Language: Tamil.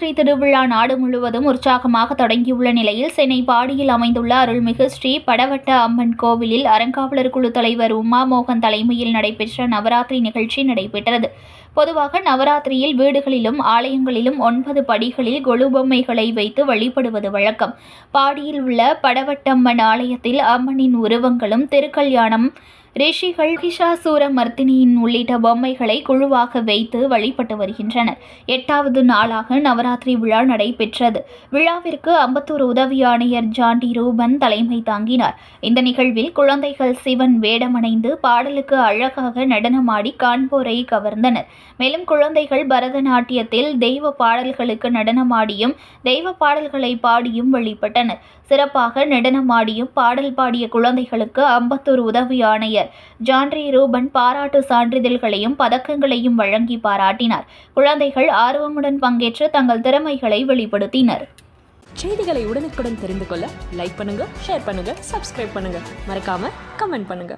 திருவிழா நாடு முழுவதும் உற்சாகமாக தொடங்கியுள்ள நிலையில் சென்னை பாடியில் அமைந்துள்ள அருள்மிகு ஸ்ரீ படவட்ட அம்மன் கோவிலில் அறங்காவலர் குழு தலைவர் உமா மோகன் தலைமையில் நடைபெற்ற நவராத்திரி நிகழ்ச்சி நடைபெற்றது. பொதுவாக நவராத்திரியில் வீடுகளிலும் ஆலயங்களிலும் ஒன்பது படிகளில் கொலு பொம்மைகளை வைத்து வழிபடுவது வழக்கம். பாடியில் உள்ள படவட்டம்மன் ஆலயத்தில் அம்மனின் உருவங்களும் திருக்கல்யாணம் ரிஷிகள் ஹிஷாசூர மர்த்தினியின் உள்ளிட்ட பொம்மைகளை குழுவாக வைத்து வழிபட்டு வருகின்றனர். எட்டாவது நாளாக நவராத்திரி விழா நடைபெற்றது. விழாவிற்கு அம்பத்தூர் உதவி ஆணையர் ஜாண்டி ரூபன் தலைமை தாங்கினார். இந்த நிகழ்வில் குழந்தைகள் சிவன் வேடமடைந்து பாடலுக்கு அழகாக நடனமாடி காண்போரை கவர்ந்தனர். மேலும் குழந்தைகள் பரதநாட்டியத்தில் தெய்வ பாடல்களுக்கு நடனமாடியும் தெய்வ பாடல்களை பாடியும் வழிபட்டனர். சிறப்பாக நடனமாடியும் பாடல் பாடிய குழந்தைகளுக்கு அம்பத்தூர் உதவி ஆணையர் ஜான்ரி ரூபன் பாராட்டு சான்றிதழ்களையும் பதக்கங்களையும் வழங்கி பாராட்டினார். குழந்தைகள் ஆர்வமுடன் பங்கேற்று தங்கள் திறமைகளை வெளிப்படுத்தினர். செய்திகளை உடனுக்குடன் தெரிந்து கொள்ள லைக் பண்ணுங்க ஷேர் பண்ணுங்க சப்ஸ்கிரைப் பண்ணுங்க. மறக்காம கமெண்ட் பண்ணுங்க.